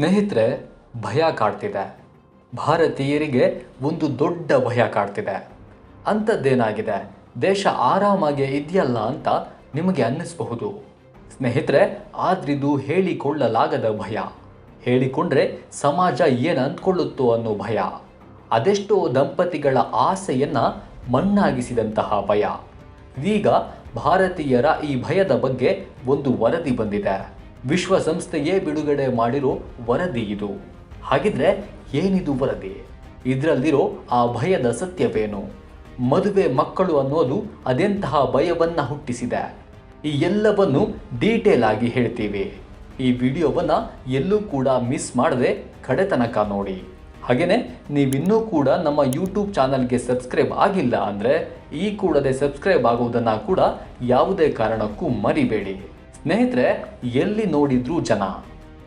ಸ್ನೇಹಿತರೆ, ಭಯ ಕಾಡ್ತಿದೆ. ಭಾರತೀಯರಿಗೆ ಒಂದು ದೊಡ್ಡ ಭಯ ಕಾಡ್ತಿದೆ. ಅಂಥದ್ದೇನಾಗಿದೆ? ದೇಶ ಆರಾಮಾಗಿ ಇದೆಯಲ್ಲ ಅಂತ ನಿಮಗೆ ಅನ್ನಿಸಬಹುದು. ಸ್ನೇಹಿತರೆ, ಆದ್ರಿದು ಹೇಳಿಕೊಳ್ಳಲಾಗದ ಭಯ. ಹೇಳಿಕೊಂಡ್ರೆ ಸಮಾಜ ಏನು ಅಂದ್ಕೊಳ್ಳುತ್ತೋ ಅನ್ನೋ ಭಯ. ಅದೆಷ್ಟೋ ದಂಪತಿಗಳ ಆಸೆಯನ್ನು ಮಣ್ಣಾಗಿಸಿದಂತಹ ಭಯ. ಇದೀಗ ಭಾರತೀಯರ ಈ ಭಯದ ಬಗ್ಗೆ ಒಂದು ವರದಿ ಬಂದಿದೆ. ವಿಶ್ವಸಂಸ್ಥೆಯೇ ಬಿಡುಗಡೆ ಮಾಡಿರೋ ವರದಿ ಇದು. ಹಾಗಿದ್ರೆ ಏನಿದು ವರದಿ? ಇದರಲ್ಲಿರೋ ಆ ಭಯದ ಸತ್ಯವೇನು? ಮದುವೆ ಮಕ್ಕಳು ಅನ್ನೋದು ಅದೆಂತಹ ಭಯವನ್ನ ಹುಟ್ಟಿಸಿದೆ? ಈ ಎಲ್ಲವನ್ನು ಡೀಟೇಲ್ ಆಗಿ ಹೇಳ್ತೀವಿ. ಈ ವಿಡಿಯೋವನ್ನು ಎಲ್ಲೂ ಕೂಡ ಮಿಸ್ ಮಾಡದೆ ಕಡೆ ತನಕ ನೋಡಿ. ಹಾಗೆಯೇ ನೀವಿನ್ನೂ ಕೂಡ ನಮ್ಮ ಯೂಟ್ಯೂಬ್ ಚಾನಲ್ಗೆ ಸಬ್ಸ್ಕ್ರೈಬ್ ಆಗಿಲ್ಲ ಅಂದರೆ ಈ ಕೂಡಲೇ ಸಬ್ಸ್ಕ್ರೈಬ್ ಆಗುವುದನ್ನು ಕೂಡ ಯಾವುದೇ ಕಾರಣಕ್ಕೂ ಮರಿಬೇಡಿ. ಸ್ನೇಹಿತರೆ, ಎಲ್ಲಿ ನೋಡಿದ್ರು ಜನ.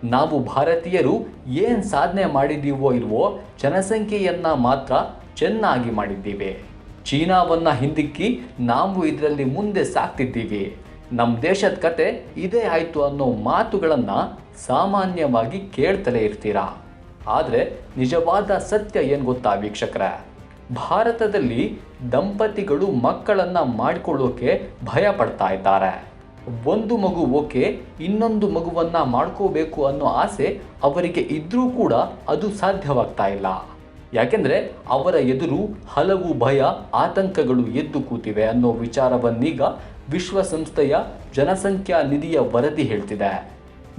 ನಾವು ಭಾರತೀಯರು ಏನು ಸಾಧನೆ ಮಾಡಿದ್ದೀವೋ ಇಲ್ವೋ ಜನಸಂಖ್ಯೆಯನ್ನ ಮಾತ್ರ ಚೆನ್ನಾಗಿ ಮಾಡಿದ್ದೀವಿ. ಚೀನಾವನ್ನ ಹಿಂದಿಕ್ಕಿ ನಾವು ಇದರಲ್ಲಿ ಮುಂದೆ ಸಾಕ್ತಿದ್ದೀವಿ. ನಮ್ಮ ದೇಶದ ಕತೆ ಇದೇ ಆಯಿತು ಅನ್ನೋ ಮಾತುಗಳನ್ನು ಸಾಮಾನ್ಯವಾಗಿ ಕೇಳ್ತಲೇ ಇರ್ತೀರಾ? ಆದರೆ ನಿಜವಾದ ಸತ್ಯ ಏನು ಗೊತ್ತಾ ವೀಕ್ಷಕರ? ಭಾರತದಲ್ಲಿ ದಂಪತಿಗಳು ಮಕ್ಕಳನ್ನ ಮಾಡಿಕೊಳ್ಳೋಕೆ ಭಯ ಪಡ್ತಾ ಇದ್ದಾರೆ. ಒಂದು ಮಗು ಓಕೆ, ಇನ್ನೊಂದು ಮಗುವನ್ನು ಮಾಡ್ಕೋಬೇಕು ಅನ್ನೋ ಆಸೆ ಅವರಿಗೆ ಇದ್ದರೂ ಕೂಡ ಅದು ಸಾಧ್ಯವಾಗ್ತಾ ಇಲ್ಲ. ಯಾಕೆಂದರೆ ಅವರ ಎದುರು ಹಲವು ಭಯ, ಆತಂಕಗಳು ಎದ್ದು ಕೂತಿವೆ ಅನ್ನೋ ವಿಚಾರವನ್ನೀಗ ವಿಶ್ವಸಂಸ್ಥೆಯ ಜನಸಂಖ್ಯಾ ನಿಧಿಯ ವರದಿ ಹೇಳ್ತಿದೆ.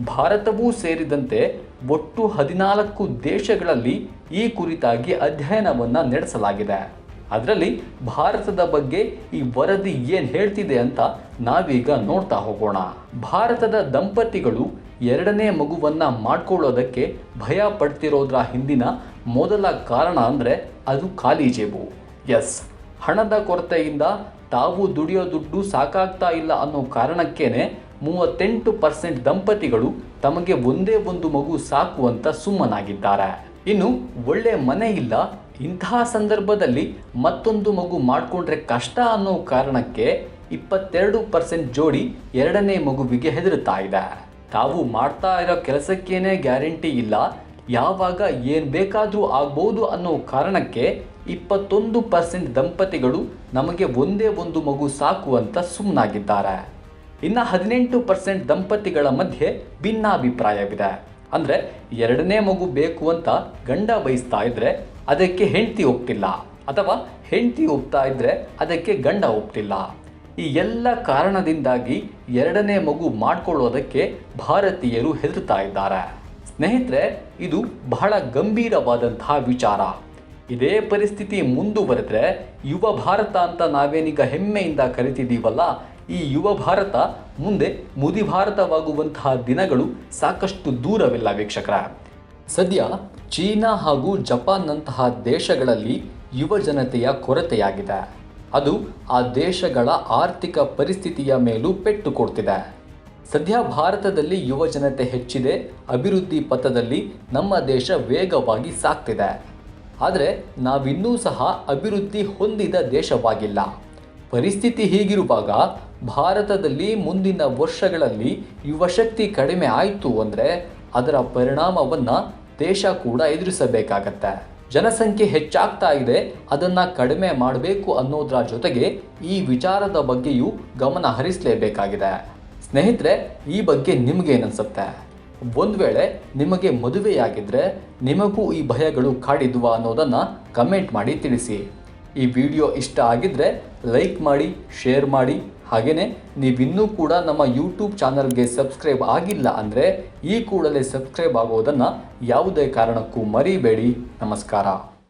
ಭಾರತವೂ ಸೇರಿದಂತೆ ಒಟ್ಟು ಹದಿನಾಲ್ಕು ದೇಶಗಳಲ್ಲಿ ಈ ಕುರಿತಾಗಿ ಅಧ್ಯಯನವನ್ನು ನಡೆಸಲಾಗಿದೆ. ಅದರಲ್ಲಿ ಭಾರತದ ಬಗ್ಗೆ ಈ ವರದಿ ಏನು ಹೇಳ್ತಿದೆ ಅಂತ ನಾವೀಗ ನೋಡ್ತಾ ಹೋಗೋಣ. ಭಾರತದ ದಂಪತಿಗಳು ಎರಡನೇ ಮಗುವನ್ನ ಮಾಡ್ಕೊಳ್ಳೋದಕ್ಕೆ ಭಯ ಪಡ್ತಿರೋದ್ರ ಹಿಂದಿನ ಮೊದಲ ಕಾರಣ ಅಂದರೆ ಅದು ಖಾಲಿ ಜೇಬು. ಎಸ್, ಹಣದ ಕೊರತೆಯಿಂದ ತಾವು ದುಡಿಯೋ ದುಡ್ಡು ಸಾಕಾಗ್ತಾ ಇಲ್ಲ ಅನ್ನೋ ಕಾರಣಕ್ಕೇನೆ ಮೂವತ್ತೆಂಟು ಪರ್ಸೆಂಟ್ ದಂಪತಿಗಳು ತಮಗೆ ಒಂದೇ ಒಂದು ಮಗು ಸಾಕು ಅಂತ ಸುಮ್ಮನಾಗಿದ್ದಾರೆ. ಇನ್ನು ಒಳ್ಳೆ ಮನೆ ಇಲ್ಲ ಇಂತಹ ಸಂದರ್ಭದಲ್ಲಿ ಮತ್ತೊಂದು ಮಗು ಮಾಡಿಕೊಂಡ್ರೆ ಕಷ್ಟ ಅನ್ನೋ ಕಾರಣಕ್ಕೆ ಇಪ್ಪತ್ತೆರಡು ಪರ್ಸೆಂಟ್ ಜೋಡಿ ಎರಡನೇ ಮಗುವಿಗೆ ಹೆದರುತ್ತಾ ಇದೆ. ತಾವು ಮಾಡ್ತಾ ಇರೋ ಕೆಲಸಕ್ಕೇನೆ ಗ್ಯಾರಂಟಿ ಇಲ್ಲ, ಯಾವಾಗ ಏನು ಬೇಕಾದರೂ ಆಗ್ಬೋದು ಅನ್ನೋ ಕಾರಣಕ್ಕೆ ಇಪ್ಪತ್ತೊಂದು ಪರ್ಸೆಂಟ್ ದಂಪತಿಗಳು ನಮಗೆ ಒಂದೇ ಒಂದು ಮಗು ಸಾಕು ಅಂತ ಸುಮ್ಮನಾಗಿದ್ದಾರೆ ಇನ್ನು ಹದಿನೆಂಟು ಪರ್ಸೆಂಟ್ ದಂಪತಿಗಳ ಮಧ್ಯೆ ಭಿನ್ನಾಭಿಪ್ರಾಯವಿದೆ. ಅಂದರೆ ಎರಡನೇ ಮಗು ಬೇಕು ಅಂತ ಗಂಡ ಬಯಸ್ತಾ ಇದ್ರೆ ಅದಕ್ಕೆ ಹೆಂಡತಿ ಒಪ್ತಿಲ್ಲ. ಅಥವಾ ಹೆಂಡತಿ ಒಪ್ತಾ ಇದ್ದರೆ ಅದಕ್ಕೆ ಗಂಡ ಒಪ್ತಿಲ್ಲ. ಈ ಎಲ್ಲ ಕಾರಣದಿಂದಾಗಿ ಎರಡನೇ ಮಗು ಮಾಡಿಕೊಳ್ಳೋದಕ್ಕೆ ಭಾರತೀಯರು ಹೆದರ್ತಾ ಇದ್ದಾರೆ. ಸ್ನೇಹಿತರೆ, ಇದು ಬಹಳ ಗಂಭೀರವಾದಂತಹ ವಿಚಾರ. ಇದೇ ಪರಿಸ್ಥಿತಿ ಮುಂದುವರೆದ್ರೆ ಯುವ ಭಾರತ ಅಂತ ನಾವೇನೀಗ ಹೆಮ್ಮೆಯಿಂದ ಕರಿತಿದ್ದೀವಲ್ಲ, ಈ ಯುವ ಭಾರತ ಮುಂದೆ ಮುದಿ ಭಾರತವಾಗುವಂತಹ ದಿನಗಳು ಸಾಕಷ್ಟು ದೂರವಿಲ್ಲ ವೀಕ್ಷಕರ. ಸದ್ಯ ಚೀನಾ ಹಾಗೂ ಜಪಾನ್ನಂತಹ ದೇಶಗಳಲ್ಲಿ ಯುವ ಜನತೆಯ ಕೊರತೆಯಾಗಿದೆ. ಅದು ಆ ದೇಶಗಳ ಆರ್ಥಿಕ ಪರಿಸ್ಥಿತಿಯ ಮೇಲೂ ಪೆಟ್ಟು ಕೊಡ್ತಿದೆ. ಸದ್ಯ ಭಾರತದಲ್ಲಿ ಯುವ ಜನತೆ ಹೆಚ್ಚಿದೆ, ಅಭಿವೃದ್ಧಿ ಪಥದಲ್ಲಿ ನಮ್ಮ ದೇಶ ವೇಗವಾಗಿ ಸಾಗ್ತಿದೆ. ಆದರೆ ನಾವಿನ್ನೂ ಸಹ ಅಭಿವೃದ್ಧಿ ಹೊಂದಿದ ದೇಶವಾಗಿಲ್ಲ. ಪರಿಸ್ಥಿತಿ ಹೀಗಿರುವಾಗ ಭಾರತದಲ್ಲಿ ಮುಂದಿನ ವರ್ಷಗಳಲ್ಲಿ ಯುವಶಕ್ತಿ ಕಡಿಮೆ ಆಯಿತು ಅಂದರೆ ಅದರ ಪರಿಣಾಮವನ್ನು ದೇಶ ಕೂಡ ಎದುರಿಸಬೇಕಾಗತ್ತೆ. ಜನಸಂಖ್ಯೆ ಹೆಚ್ಚಾಗ್ತಾ ಇದೆ, ಅದನ್ನು ಕಡಿಮೆ ಮಾಡಬೇಕು ಅನ್ನೋದರ ಜೊತೆಗೆ ಈ ವಿಚಾರದ ಬಗ್ಗೆಯೂ ಗಮನ ಹರಿಸಲೇಬೇಕಾಗಿದೆ. ಸ್ನೇಹಿತರೆ, ಈ ಬಗ್ಗೆ ನಿಮಗೇನನ್ಸುತ್ತೆ? ಒಂದು ವೇಳೆ ನಿಮಗೆ ಮದುವೆಯಾಗಿದ್ದರೆ ನಿಮಗೂ ಈ ಭಯಗಳು ಕಾಡಿದ್ವಾ ಅನ್ನೋದನ್ನು ಕಮೆಂಟ್ ಮಾಡಿ ತಿಳಿಸಿ. ಈ ವಿಡಿಯೋ ಇಷ್ಟ ಆಗಿದ್ದರೆ ಲೈಕ್ ಮಾಡಿ, ಶೇರ್ ಮಾಡಿ ಹಾಗೆಯೇ ನೀವಿನ್ನೂ ಕೂಡ ನಮ್ಮ ಯೂಟ್ಯೂಬ್ ಚಾನಲ್ಗೆ ಸಬ್ಸ್ಕ್ರೈಬ್ ಆಗಿಲ್ಲ ಅಂದರೆ ಈ ಕೂಡಲೇ ಸಬ್ಸ್ಕ್ರೈಬ್ ಆಗೋದನ್ನು ಯಾವುದೇ ಕಾರಣಕ್ಕೂ ಮರಿಬೇಡಿ. ನಮಸ್ಕಾರ.